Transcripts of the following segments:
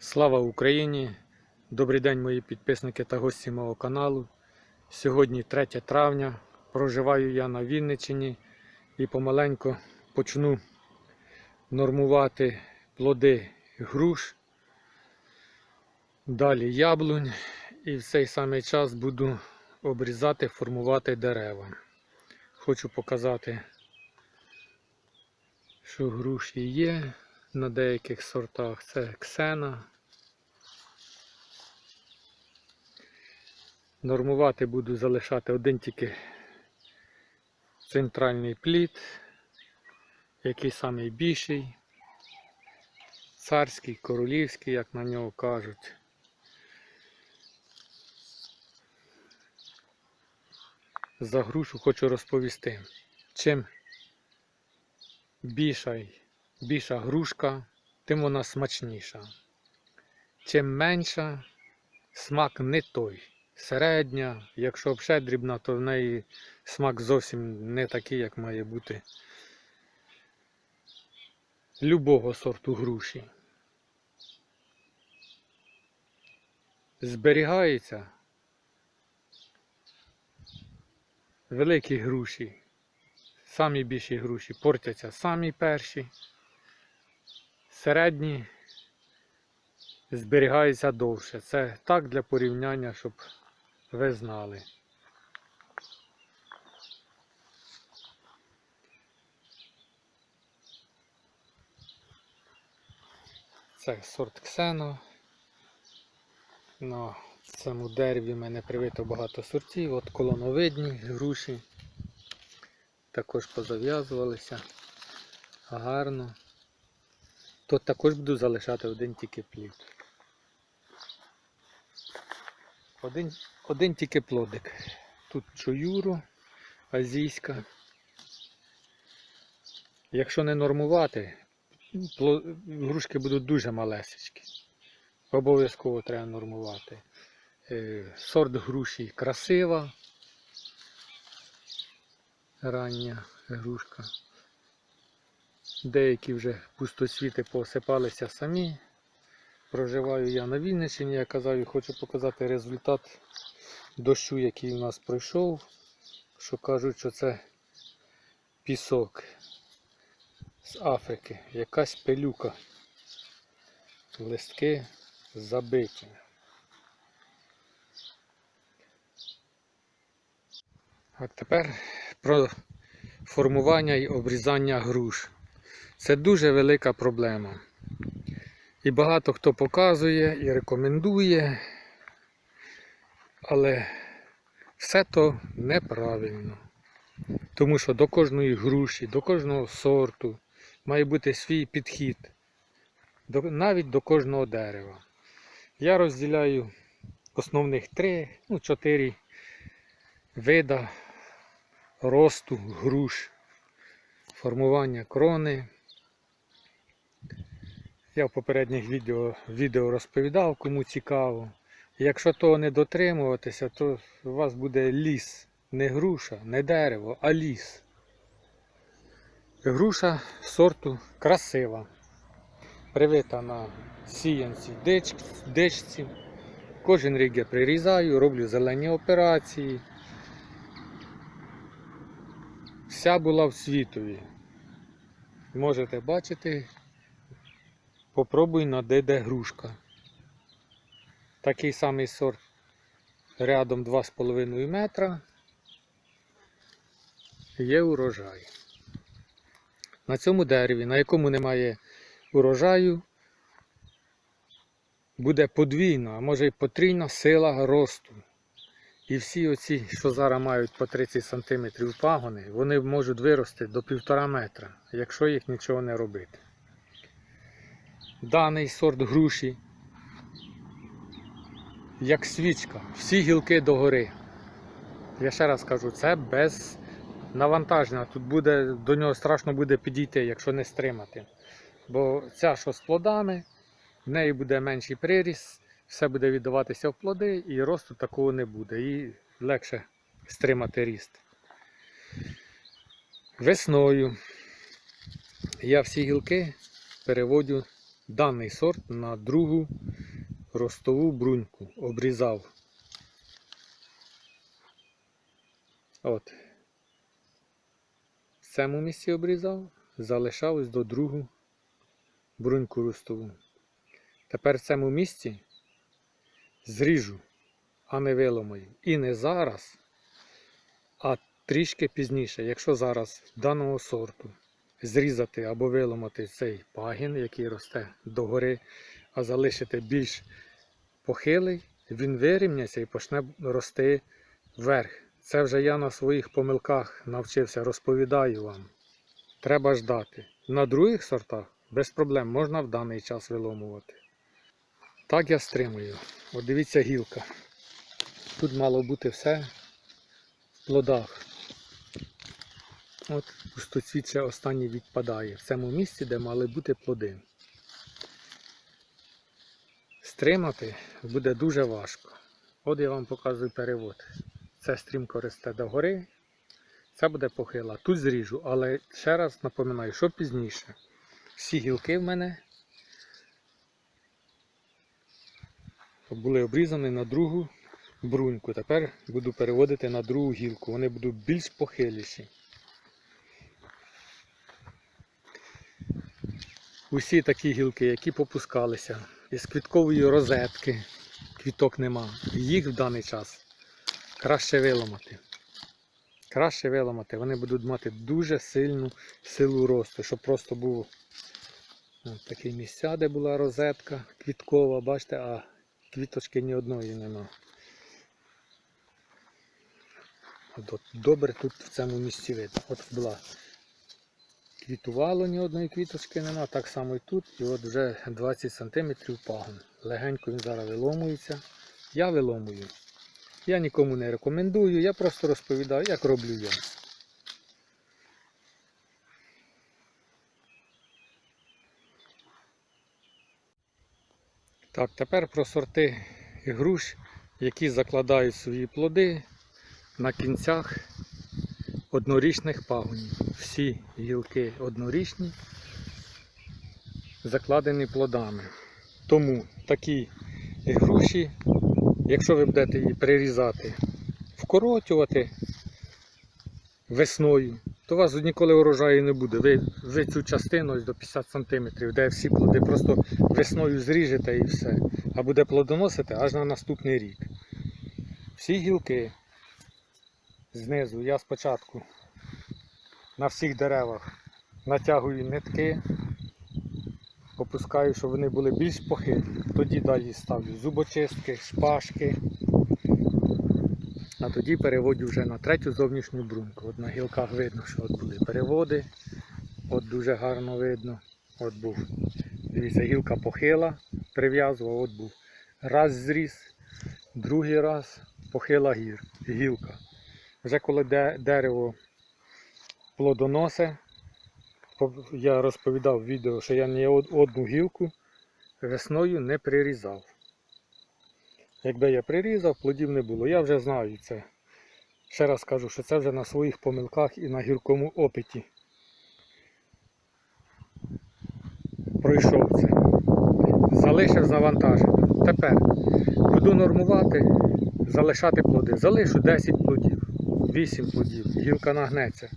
Слава Україні! Добрий день, мої підписники та гості мого каналу. Сьогодні 3 травня. Проживаю я на Вінниччині і помаленьку почну нормувати плоди груш, далі яблунь і в цей самий час буду обрізати, формувати дерева. Хочу показати, що груші є на деяких сортах. Це ксена. Нормувати буду залишати один тільки центральний плід, який самий більший, царський, королівський, як на нього кажуть. За грушу хочу розповісти, чим більша, більша грушка, тим вона смачніша. Чим менша, смак не той. Середня, якщо взагалі дрібна, то в неї смак зовсім не такий, як має бути любого сорту груші. Зберігається великі груші, самі більші груші портяться самі перші, середні зберігаються довше. Це так для порівняння, щоб ви знали. Це сорт Ксено. На цьому дереві в мене привито багато сортів. От колоновидні груші. Також позав'язувалися. Гарно. Тут також буду залишати один тільки плід. Один, один тільки плодик. Тут чуюру азійська. Якщо не нормувати, грушки будуть дуже малесечкі. Обов'язково треба нормувати. Е, Сорт груші красива. Рання грушка. Деякі вже пустоцвіти посипалися самі. Проживаю я на Вінниччині, я казав, і хочу показати результат дощу, який у нас пройшов. Що кажуть, що це пісок з Африки, якась пилюка. Листки забиті. А тепер про формування і обрізання груш. Це дуже велика проблема. І багато хто показує і рекомендує, але все то неправильно. Тому що до кожної груші, до кожного сорту має бути свій підхід, навіть до кожного дерева. Я розділяю основних три, ну, чотири вида росту груш, формування крони. Я в попередніх відео, відео розповідав, кому цікаво. Якщо того не дотримуватися, то у вас буде ліс. Не груша, не дерево, а ліс. Груша сорту красива. Привита на сіянці дич, дичці. Кожен рік я прирізаю, роблю зелені операції. Вся була в світові. Можете бачити, Попробуй на де грушка. Такий самий сорт рядом 2,5 метра. Є урожай. На цьому дереві, на якому немає урожаю, буде подвійна, а може й потрійна сила росту. І всі оці, що зараз мають по 30 см пагони, вони можуть вирости до 1,5 метра, якщо їх нічого не робити даний сорт груші, як свічка, всі гілки догори. Я ще раз кажу, це без навантаження. Тут буде, до нього страшно буде підійти, якщо не стримати. Бо ця, що з плодами, в неї буде менший приріст, все буде віддаватися в плоди і росту такого не буде. І легше стримати ріст. Весною я всі гілки переводю даний сорт на другу ростову бруньку. Обрізав. От. В цьому місці обрізав, залишалось до другу бруньку ростову. Тепер в цьому місці зріжу, а не виломаю. І не зараз, а трішки пізніше, якщо зараз даного сорту зрізати або виламати цей пагін, який росте догори, а залишити більш похилий, він вирівняється і почне рости вверх. Це вже я на своїх помилках навчився, розповідаю вам. Треба ждати. На других сортах без проблем можна в даний час виломувати. Так я стримую. От дивіться гілка. Тут мало бути все в плодах. От пустоцвіт ще останній відпадає в цьому місці, де мали бути плоди. Стримати буде дуже важко. От я вам показую перевод. Це стрімко росте догори. Це буде похила. Тут зріжу, але ще раз напоминаю, що пізніше. Всі гілки в мене були обрізані на другу бруньку. Тепер буду переводити на другу гілку. Вони будуть більш похиліші. Усі такі гілки, які попускалися із квіткової розетки, квіток нема. Їх в даний час краще виламати. Краще виламати. Вони будуть мати дуже сильну силу росту, щоб просто було от такі місця, де була розетка квіткова, бачите, а квіточки ні одної нема. Добре тут в цьому місці видно. От була квітувало ні одної квіточки нема, так само і тут. І от вже 20 см пагон. Легенько він зараз виломується. Я виломую. Я нікому не рекомендую, я просто розповідаю, як роблю я. Так, тепер про сорти груш, які закладають свої плоди на кінцях однорічних пагонів. Всі гілки однорічні, закладені плодами. Тому такі груші, якщо ви будете її прирізати, вкоротювати весною, то у вас ніколи урожаю не буде. Ви, ви цю частину до 50 см, де всі плоди просто весною зріжете і все. А буде плодоносити аж на наступний рік. Всі гілки знизу я спочатку на всіх деревах натягую нитки, опускаю, щоб вони були більш похилі. Тоді далі ставлю зубочистки, шпажки. А тоді переводю вже на третю зовнішню бруньку. От на гілках видно, що от були переводи. От дуже гарно видно. От був. Дивіться, гілка похила, прив'язував, от був. Раз зріс, другий раз похила гір, гілка. Вже коли дерево плодоносить, по- я розповідав в відео, що я ні одну гілку весною не прирізав. Якби я прирізав, плодів не було. Я вже знаю це. Ще раз кажу, що це вже на своїх помилках і на гіркому опиті. Пройшов це. Залишив завантаження. Тепер буду нормувати, залишати плоди. Залишу 10 плодів, 8 плодів, гілка нагнеться.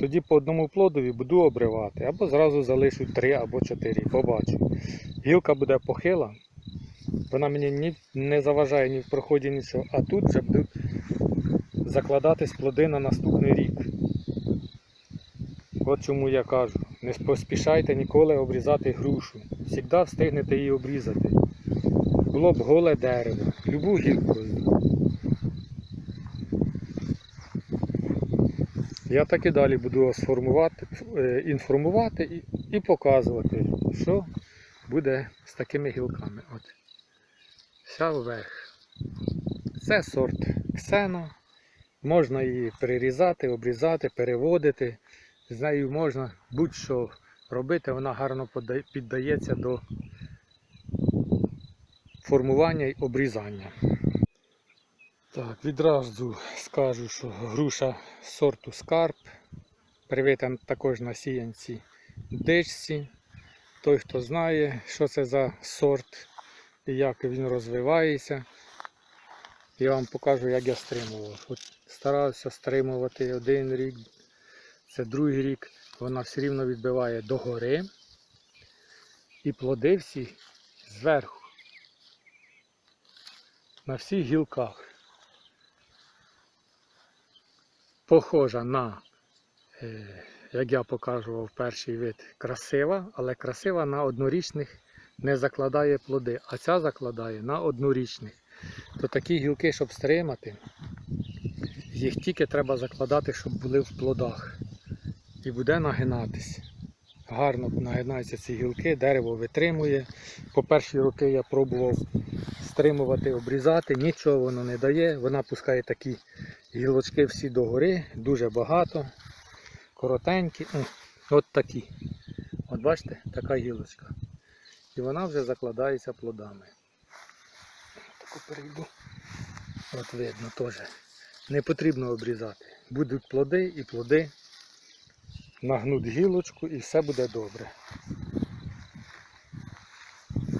Тоді по одному плодові буду обривати, або зразу залишу 3 або 4, побачу. Гілка буде похила, вона мені ні, не заважає ні в проході нічого, а тут вже будуть закладатись плоди на наступний рік. От чому я кажу, не поспішайте ніколи обрізати грушу. Завжди встигнете її обрізати. Було б голе дерево, любу гілку. Я так і далі буду вас е, інформувати і, показувати, що буде з такими гілками. От. Вся вверх. Це сорт ксено. Можна її прирізати, обрізати, переводити. З нею можна будь-що робити, вона гарно піддається до формування і обрізання. Так, відразу скажу, що груша сорту скарб. Привита також на сіянці дичці. той, хто знає, що це за сорт і як він розвивається, я вам покажу, як я стримував. От старався стримувати один рік, це другий рік, вона все рівно відбиває догори. І плоди всі зверху. На всіх гілках. Похожа на, е, як я показував перший вид, красива, але красива на однорічних не закладає плоди, а ця закладає на однорічних. То такі гілки, щоб стримати, їх тільки треба закладати, щоб були в плодах. І буде нагинатись. Гарно нагинаються ці гілки, дерево витримує. По перші роки я пробував стримувати, обрізати, нічого воно не дає. Вона пускає такі гілочки всі догори, дуже багато, коротенькі. От такі. От бачите, така гілочка. І вона вже закладається плодами. Таку перейду. От видно теж. Не потрібно обрізати. Будуть плоди і плоди нагнуть гілочку і все буде добре.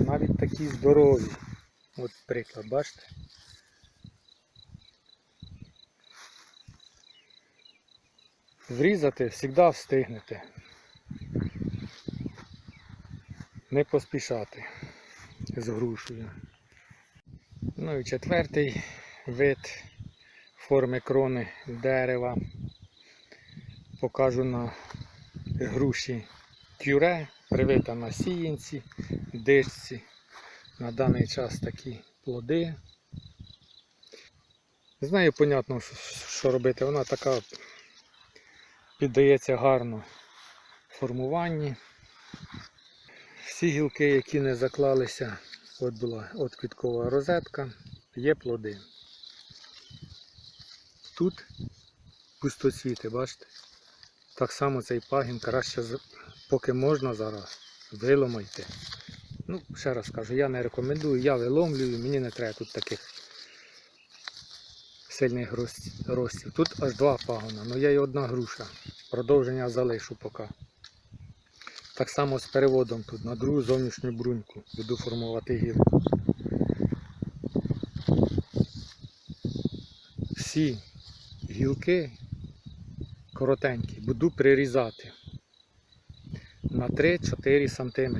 Навіть такі здорові. От приклад, бачите? Врізати завжди встигнете. Не поспішати з грушею. Ну і четвертий вид форми крони дерева. Покажу на груші кюре, привита на сіянці, дишці. На даний час такі плоди. З нею, понятно, що- робити. Вона така піддається гарно формуванні. Всі гілки, які не заклалися, от була от квіткова розетка, є плоди. Тут пустоцвіти, бачите? Так само цей пагін краще, поки можна зараз, виломайте. Ну, ще раз кажу, я не рекомендую, я виломлюю, мені не треба тут таких сильних ростів. Тут аж два пагона, але є і одна груша. Продовження залишу поки. Так само з переводом тут на другу зовнішню бруньку буду формувати гілку. Всі гілки коротенькі буду прирізати на 3-4 см.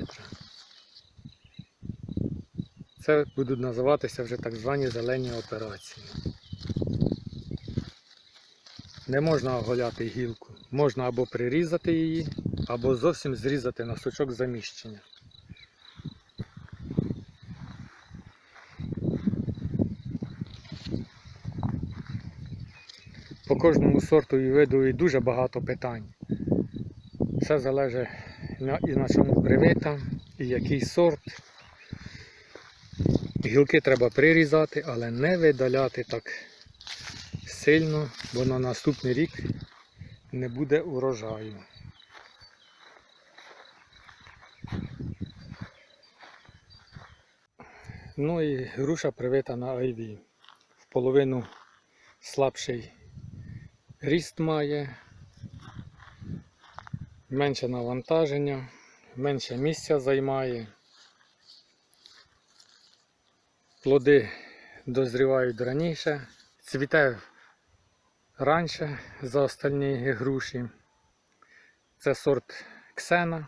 Це будуть називатися вже так звані зелені операції. Не можна оголяти гілку. Можна або прирізати її, або зовсім зрізати на сучок заміщення. Кожному сорту і виду і дуже багато питань. Все залежить і на чому привита, і який сорт. Гілки треба прирізати, але не видаляти так сильно, бо на наступний рік не буде урожаю. Ну і груша привита на айві. В половину слабший ріст має, менше навантаження, менше місця займає. Плоди дозрівають раніше, цвіте раніше за остальні груші. Це сорт Ксена.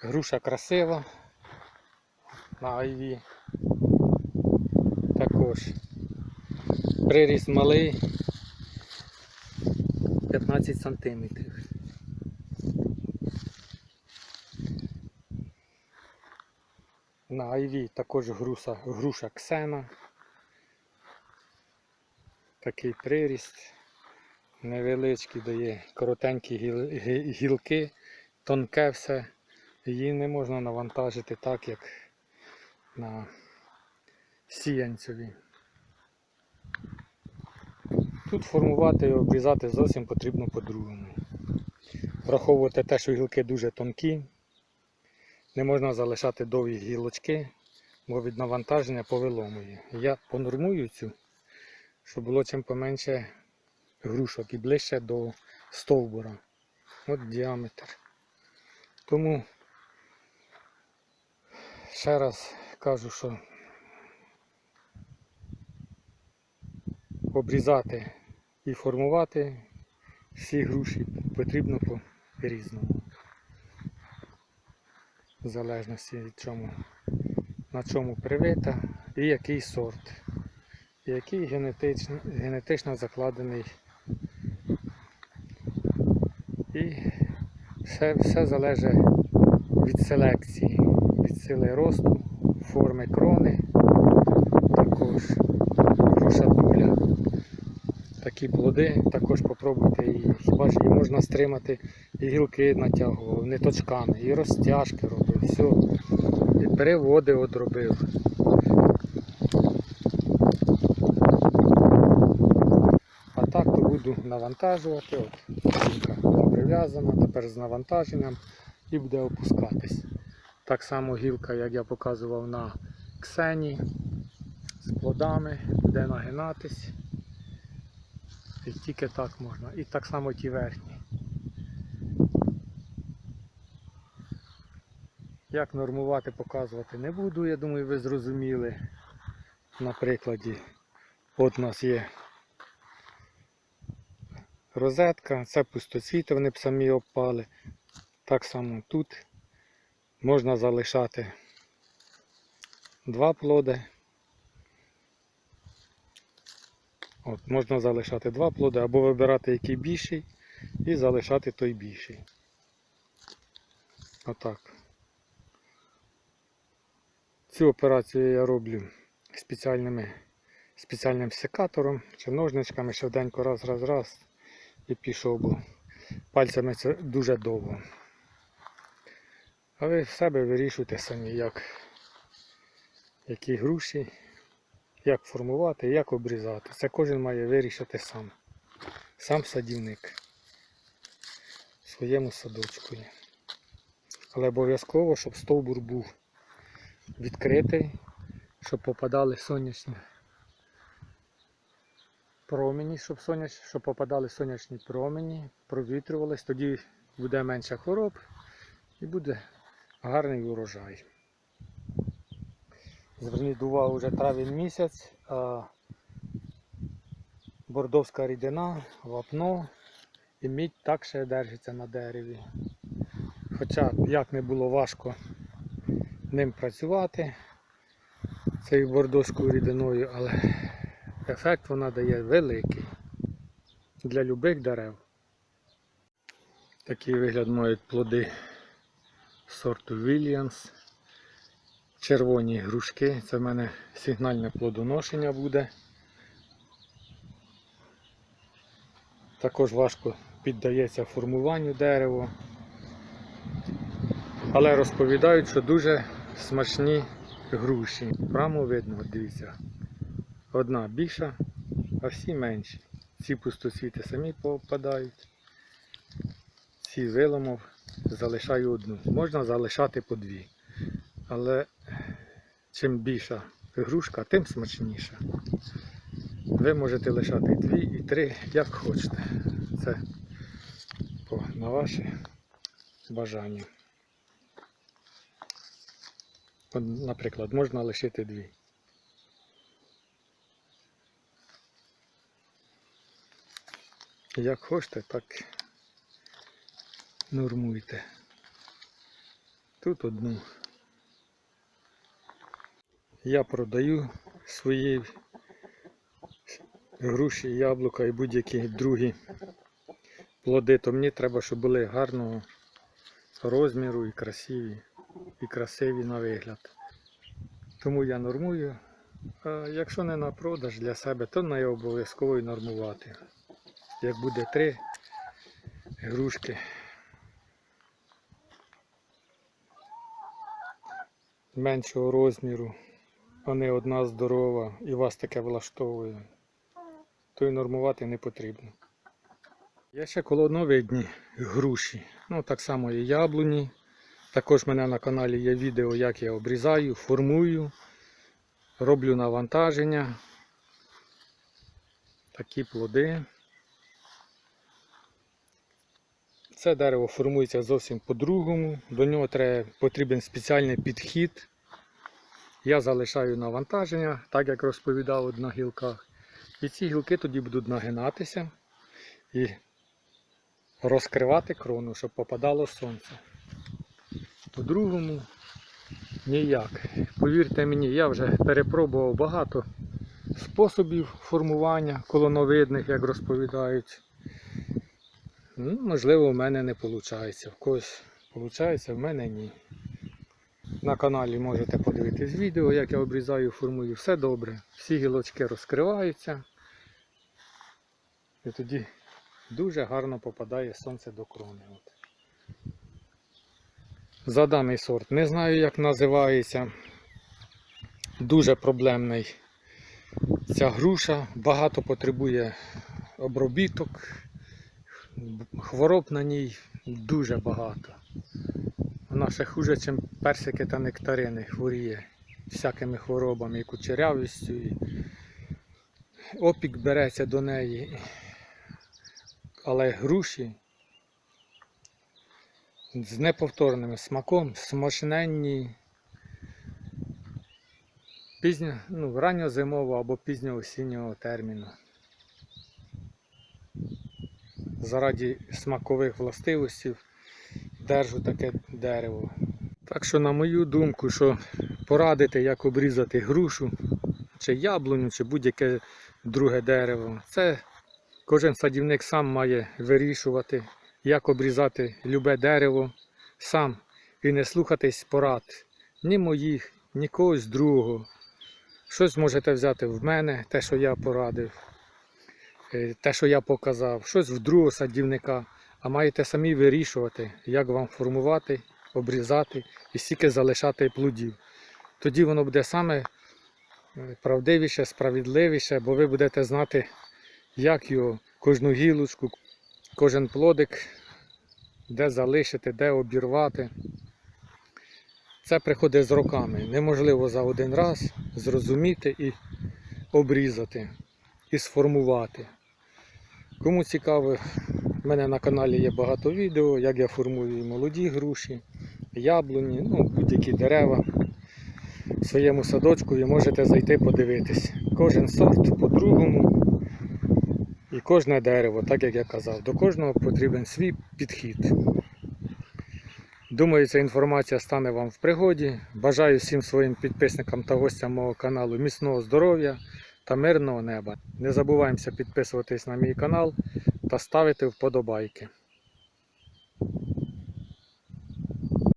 Груша красива на айві. Також приріст малий 15 сантиметрів. На айві також груша, груша Ксена. Такий приріст. Невеличкий дає коротенькі гіл- гі- гілки, тонке все. Її не можна навантажити так, як на сіянцеві. Тут формувати і обрізати зовсім потрібно по-другому. Враховувати те, що гілки дуже тонкі. Не можна залишати довгі гілочки, бо від навантаження повиломує. Я понормую цю, щоб було чим поменше грушок і ближче до стовбура. От діаметр. Тому ще раз кажу, що обрізати і формувати всі груші потрібно по-різному. В залежності від чому, на чому привита і який сорт, і який генетично, генетично закладений. І все, все залежить від селекції, від сили росту, форми крони, також груша дуля. Такі плоди також попробуйте і хіба ж її можна стримати, і гілки натягував, ниточками, і розтяжки робив, все. І переводи от робив. А так то буду навантажувати. От, гілка прив'язана, тепер з навантаженням і буде опускатись. Так само гілка, як я показував на ксені, з плодами, буде нагинатись. Тільки так можна. І так само ті верхні. Як нормувати, показувати не буду, я думаю, ви зрозуміли. На прикладі. От у нас є розетка, це пустоцвіти, вони б самі опали. Так само тут можна залишати два плоди. От, можна залишати два плоди або вибирати який більший і залишати той більший. Отак. Цю операцію я роблю спеціальними, спеціальним секатором чи ножничками швиденько раз, раз, раз і пішов, бо пальцями це дуже довго. А ви в себе вирішуйте самі, як, які груші, як формувати, як обрізати. Це кожен має вирішити сам. Сам садівник своєму садочку. Але обов'язково, щоб стовбур був відкритий, щоб попадали сонячні промені, щоб, соняч... щоб попадали сонячні промені, провітрювались, тоді буде менше хвороб і буде гарний урожай. Зверніть увагу, вже травень місяць, а бордовська рідина, вапно і мідь так ще держиться на дереві. Хоча як не було важко ним працювати, цією бордовською рідиною, але ефект вона дає великий для любих дерев. Такий вигляд мають плоди сорту Williams. Червоні грушки. Це в мене сигнальне плодоношення буде. Також важко піддається формуванню дерева. Але розповідають, що дуже смачні груші. Прямо видно, дивіться. Одна більша, а всі менші. Ці пустоцвіти самі попадають. Ці виламав, залишаю одну. Можна залишати по дві. Але чим більша грушка, тим смачніша. Ви можете лишати дві і три, як хочете. Це на ваше бажання. Наприклад, можна лишити дві. Як хочете, так нормуйте. Тут одну. Я продаю свої груші, яблука і будь-які другі плоди, то мені треба, щоб були гарного розміру і красиві, і красиві на вигляд. Тому я нормую. А якщо не на продаж для себе, то не обов'язково і нормувати. Як буде три грушки. Меншого розміру, а не одна здорова і вас таке влаштовує, то й нормувати не потрібно. Є ще колоновидні груші. Ну, так само і яблуні. Також в мене на каналі є відео, як я обрізаю, формую, роблю навантаження. Такі плоди. Це дерево формується зовсім по-другому. До нього треба, потрібен спеціальний підхід. Я залишаю навантаження, так як розповідав на гілках. І ці гілки тоді будуть нагинатися і розкривати крону, щоб попадало сонце. По-другому ніяк. Повірте мені, я вже перепробував багато способів формування колоновидних, як розповідають. Ну, можливо, в мене не виходить. В когось виходить, в мене ні. На каналі можете подивитись відео, як я обрізаю формую. Все добре. Всі гілочки розкриваються. І тоді дуже гарно попадає сонце до крони. От. За даний сорт. Не знаю, як називається. Дуже проблемний ця груша. Багато потребує обробіток. Хвороб на ній дуже багато. Вона ще хуже, ніж персики та нектарини хворіє всякими хворобами, і кучерявістю, і опік береться до неї. Але груші з неповторним смаком, смачненні, пізньо, ну, ранньозимового або пізньоосіннього терміну. Заради смакових властивостей держу таке дерево. Так що, на мою думку, що порадити, як обрізати грушу, чи яблуню, чи будь-яке друге дерево, це кожен садівник сам має вирішувати, як обрізати любе дерево сам і не слухатись порад ні моїх, ні когось другого. Щось можете взяти в мене, те, що я порадив, е, те, що я показав, щось в другого садівника, а маєте самі вирішувати, як вам формувати, обрізати і стільки залишати плодів. Тоді воно буде саме е, правдивіше, справедливіше, бо ви будете знати, як його кожну гілочку, кожен плодик, де залишити, де обірвати. Це приходить з роками. Неможливо за один раз зрозуміти і обрізати, і сформувати. Кому цікаво, в мене на каналі є багато відео, як я формую і молоді груші, яблуні, ну, будь-які дерева в своєму садочку і можете зайти подивитись. Кожен сорт по-другому і кожне дерево, так як я казав, до кожного потрібен свій підхід. Думаю, ця інформація стане вам в пригоді. Бажаю всім своїм підписникам та гостям мого каналу міцного здоров'я та мирного неба. Не забуваємося підписуватись на мій канал та ставити вподобайки.